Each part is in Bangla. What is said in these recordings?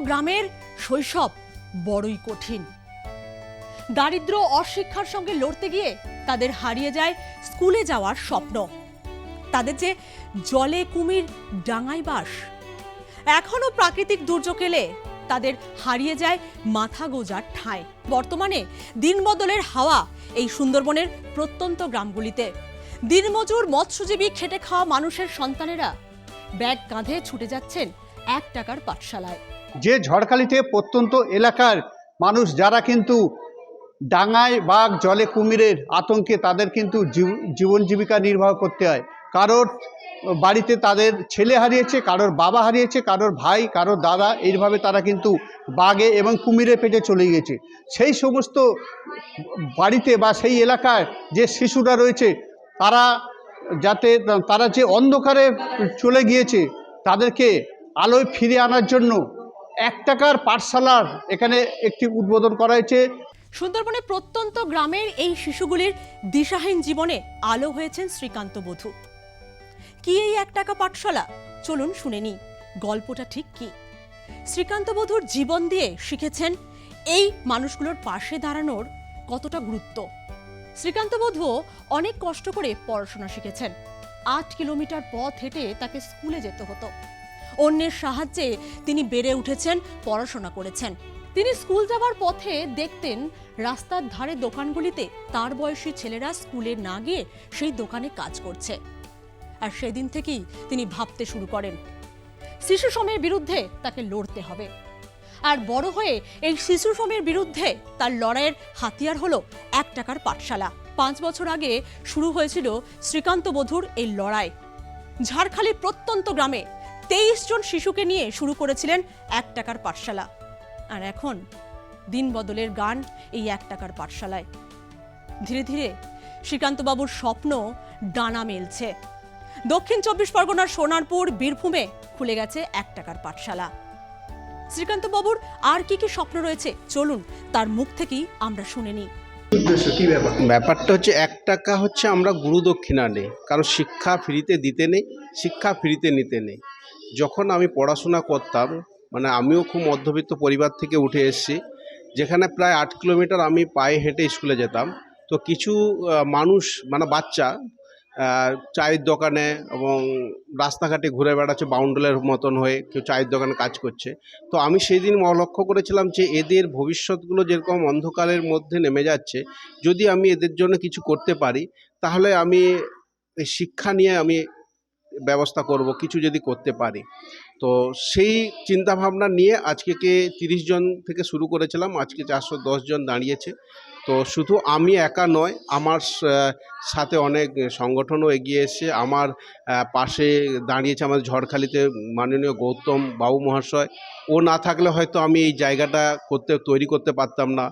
গ্রামের শৈশব বড়ই কঠিন। দারিদ্র অশিক্ষার সঙ্গে লড়তে গিয়ে তাদের হারিয়ে যায় স্কুলে যাওয়ার স্বপ্ন। তাদের যে জলে কুমির ডাঙায় বাস এখনও প্রাকৃতিক দুর্যোগ এলে তাদের হারিয়ে যায় মাথা গোজার ঠাঁই। বর্তমানে দিনবদলের হাওয়া এই সুন্দরবনের প্রত্যন্ত গ্রামগুলিতে। দিনমজুর মৎস্যজীবী খেটে খাওয়া মানুষের সন্তানেরা ব্যাগ কাঁধে ছুটে যাচ্ছেন এক টাকার পাঠশালায়। যে ঝড়খালিতে প্রত্যন্ত এলাকার মানুষ, যারা কিন্তু ডাঙায় বাঘ, জলে কুমিরের আতঙ্কে তাদের কিন্তু জীব- জীবন জীবিকা নির্বাহ করতে হয়। কারোর বাড়িতে তাদের ছেলে হারিয়েছে, কারোর বাবা হারিয়েছে, কারোর ভাই, কারোর দাদা, এইভাবে তারা কিন্তু বাঘে এবং কুমিরে পেটে চলে গিয়েছে। সেই সমস্ত বাড়িতে বা সেই এলাকায় যে শিশুরা রয়েছে, তারা যাতে, তারা যে অন্ধকারে চলে গিয়েছে, তাদেরকে আলোয় ফিরে আনার জন্য এক টাকার পাঠশালার এখানে একটি উদ্বোধন করা হয়েছে। সুন্দরবনের প্রত্যন্ত গ্রামের এই শিশুগুলির দিশাহীন জীবনে আলো হয়েছেন শ্রীকান্ত বধূ। কি এই এক টাকা পাঠশালা? চলুন শুনে নি গল্পটা ঠিক কি? শ্রীকান্ত বধূর জীবন দিয়ে শিখেছেন এই মানুষগুলোর পাশে দাঁড়ানোর কতটা গুরুত্ব। শ্রীকান্ত বধূও অনেক কষ্ট করে পড়াশোনা শিখেছেন। আট কিলোমিটার পথ হেঁটে তাকে স্কুলে যেতে হতো। অন্যের সাহায্যে তিনি বেড়ে উঠেছেন, পড়াশোনা করেছেন। তিনি স্কুল যাওয়ার পথে দেখতেন, রাস্তার ধারে দোকানগুলিতে তার বয়সী ছেলেরা স্কুলে না গিয়ে সেই দোকানে কাজ করছে। আর সেদিন থেকেই তিনি ভাবতে শুরু করেন, শিশু শ্রমের বিরুদ্ধে তাকে লড়তে হবে। আর বড় হয়ে এই শিশু শ্রমের বিরুদ্ধে তার লড়াইয়ের হাতিয়ার হলো এক টাকার পাঠশালা। পাঁচ বছর আগে শুরু হয়েছিল শ্রীকান্ত বধুর এই লড়াই। ঝাড়খালির প্রত্যন্ত গ্রামে তেইশ জন শিশুকে নিয়ে শুরু করেছিলেন এক টাকার পাঠশালা। আর এখন দিন বদলের গান এই এক টাকার পাঠশালায়। ধীরে ধীরে শ্রীকান্তবাবুর স্বপ্ন ডানা মেলছে। দক্ষিণ চব্বিশ পরগনার সোনারপুর, বীরভূমে খুলে গেছে এক টাকার পাঠশালা। শ্রীকান্তবাবুর আর কি কি স্বপ্ন রয়েছে চলুন তার মুখ থেকেই আমরা শুনে নিই। ব্যাপারটা হচ্ছে এক টাকা হচ্ছে আমরা গুরুদক্ষিণা নেই, কারণ শিক্ষা ফ্রিতে দিতে নেই, শিক্ষা ফ্রিতে নিতে নেই। যখন আমি পড়াশোনা করতাম মানে আমিও খুব মধ্যবিত্ত পরিবার থেকে উঠে এসেছি, যেখানে প্রায় আট কিলোমিটার আমি পায়ে হেঁটে স্কুলে যেতাম, তো কিছু মানুষ মানে বাচ্চা চায়ের দোকানে এবং রাস্তাঘাটে ঘুরে বেড়াচ্ছে বাউন্ডালের মতন হয়ে কেউ চায়ের দোকানে কাজ করছে। তো আমি সেই দিন লক্ষ্য করেছিলাম যে এদের ভবিষ্যৎগুলো যেরকম অন্ধকারের মধ্যে নেমে যাচ্ছে, যদি আমি এদের জন্য কিছু করতে পারি, তাহলে আমি শিক্ষা নিয়ে আমি ব্যবস্থা করব, কিছু যদি করতে পারি। তো সেই চিন্তাভাবনা নিয়ে আজকেকে তিরিশ জন থেকে শুরু করেছিলাম, আজকে চারশো দশ জন দাঁড়িয়েছে। তো শুধু আমি একা নয়, আমার সাথে অনেক সংগঠনও এগিয়ে এসে আমার পাশে দাঁড়িয়েছে আমাদের ঝড়খালিতে মাননীয় গৌতম বাবু মহাশয়। ও না থাকলে হয়তো আমি এই জায়গাটা করতে, তৈরি করতে পারতাম না।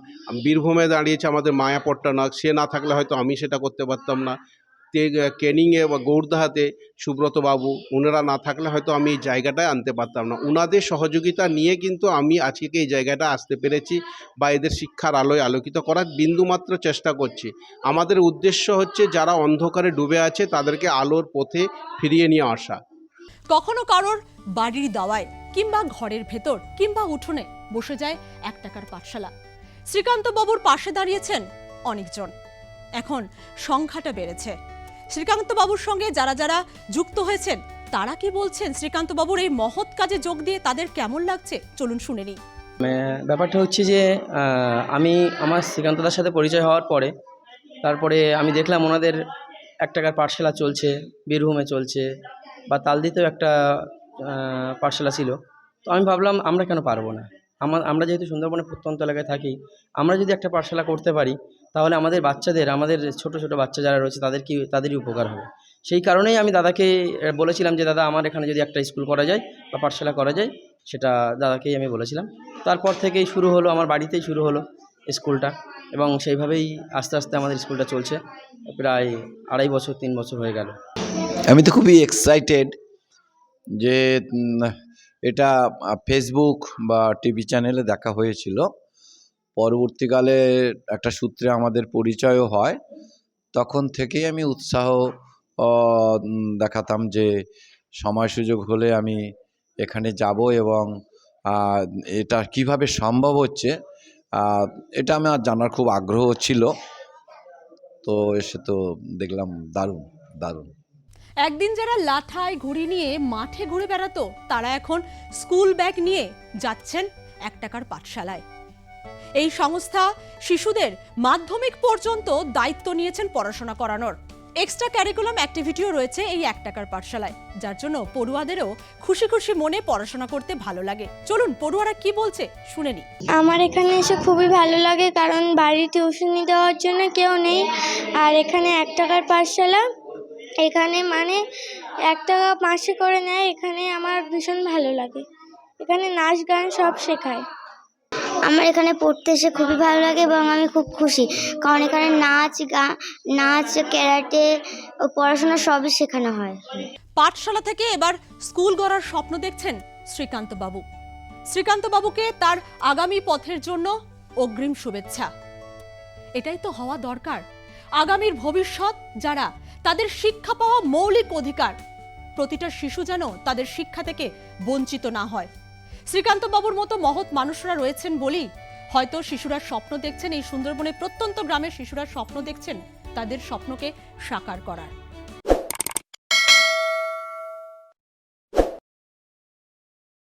বীরভূমে দাঁড়িয়েছে আমাদের মায়া পট্টানাক সে না থাকলে হয়তো আমি সেটা করতে পারতাম না। কেনিংয়ে বা গৌরদাহাতে সুব্রত বাবু ওনারা না থাকলে হয়তো আমি এই জায়গাটায় আনতে পারতাম না। ওনাদের সহযোগিতা নিয়ে কিন্তু আমি আজকে এই জায়গাটা আসতে পেরেছি বা এদের শিক্ষার আলোয় আলোকিত করার বিন্দুমাত্র চেষ্টা করছি। আমাদের উদ্দেশ্য হচ্ছে যারা অন্ধকারে ডুবে আছে তাদেরকে আলোর পথে ফিরিয়ে নিয়ে আসা। কখনো কারোর বাড়ির দাওয়ায় কিংবা ঘরের ভেতর কিংবা উঠোনে বসে যায় এক টাকার পাঠশালা। শ্রীকান্ত বাবুর পাশে দাঁড়িয়েছেন অনেকজন। এখন সংখ্যাটা বেড়েছে। শ্রীকান্ত বাবুর সঙ্গে যারা যারা যুক্ত হয়েছেন, তারা কি বলছেন? শ্রীকান্ত বাবুর এই মহৎ কাজে যোগ দিয়ে তাদের কেমন লাগছে? চলুন শুনে নিই। ব্যাপারটা হচ্ছে যে আমি আমার শ্রীকান্তদার সাথে পরিচয় হওয়ার পরে, তারপরে আমি দেখলাম ওনাদের এক টাকার পাঠশালা চলছে, বীরভূমে চলছে, বা তালদিতেও একটা পাঠশালা ছিল। তো আমি ভাবলাম, আমরা কেন পারব না? আমার আমরা যেহেতু সুন্দরবনের প্রত্যন্ত এলাকায় থাকি, আমরা যদি একটা পাঠশালা করতে পারি তাহলে আমাদের বাচ্চাদের, আমাদের ছোট ছোট বাচ্চা যারা রয়েছে তাদের কি, তাদেরই উপকার হবে? সেই কারণেই আমি দাদাকে বলেছিলাম যে, দাদা, আমার এখানে যদি একটা স্কুল করা যায় বা পাঠশালা করা যায়, সেটা দাদাকেই আমি বলেছিলাম। তারপর থেকেই শুরু হলো, আমার বাড়িতেই শুরু হলো স্কুলটা এবং সেইভাবেই আস্তে আস্তে আমাদের স্কুলটা চলছে। প্রায় আড়াই বছর, তিন বছর হয়ে গেল। আমি তো খুবই এক্সাইটেড যে এটা ফেসবুক বা টিভি চ্যানেলে দেখা হয়েছিল। পরবর্তীকালে একটা সূত্রে আমাদের পরিচয়ও হয়, তখন থেকেই আমি উৎসাহ দেখাতাম যে সময় সুযোগ হলে আমি এখানে যাব এবং এটা কীভাবে সম্ভব হচ্ছে এটা আমার জানার খুব আগ্রহ ছিল। তো এসে তো দেখলাম দারুণ দারুণ। একদিন যারা লাঠায় ঘুড়ি নিয়ে মাঠে ঘুরে বেড়াতো, তারা এখন স্কুল ব্যাগ নিয়ে যাচ্ছেন এক টাকার পাঠশালায়। এই সংস্থা শিশুদের মাধ্যমিক পর্যন্ত দায়িত্ব নিয়েছেন পড়াশোনা করানোর। এক্সট্রা ক্যারিকুলাম অ্যাক্টিভিটিও রয়েছে এই এক টাকার পাঠশালায়, যার জন্য পড়ুয়াদেরও খুশি খুশি মনে পড়াশোনা করতে ভালো লাগে। চলুন, পড়ুয়ারা কি বলছে শুনে নি আমার এখানে এসে খুবই ভালো লাগে, কারণ বাড়ি টিউশনি দেওয়ার জন্য কেউ নেই। আর এখানে এক টাকার পাঠশালা, এখানে মানে এক টাকা মাসে করে নেয়, এখানে আমার ভীষণ ভালো লাগে। এখানে নাচ, গান সব শেখায়। আমার এখানে পড়তে এসে খুবই ভালো লাগে এবং আমি খুব খুশি। কারণ এখানে নাচ গান নাচ, ক্যারাটে ও পড়াশোনা সবই শেখানো হয়। পাঠশালা থেকে এবার স্কুল গড়ার স্বপ্ন দেখছেন শ্রীকান্ত বাবু। শ্রীকান্ত বাবুকে তার আগামী পথের জন্য অগ্রিম শুভেচ্ছা। এটাই তো হওয়া দরকার। আগামীর ভবিষ্যৎ যারা, তাদের শিক্ষা পাওয়া মৌলিক অধিকার। প্রতিটা শিশু যেন তাদের শিক্ষা থেকে বঞ্চিত না হয়। শ্রীকান্ত বাবুর মতো মহৎ মানুষরা রয়েছেন বলেই হয়তো শিশুরা স্বপ্ন দেখছেন, এই সুন্দরবনের প্রত্যন্ত গ্রামের শিশুরা স্বপ্ন দেখছেন, তাদের স্বপ্নকে সাকার করার।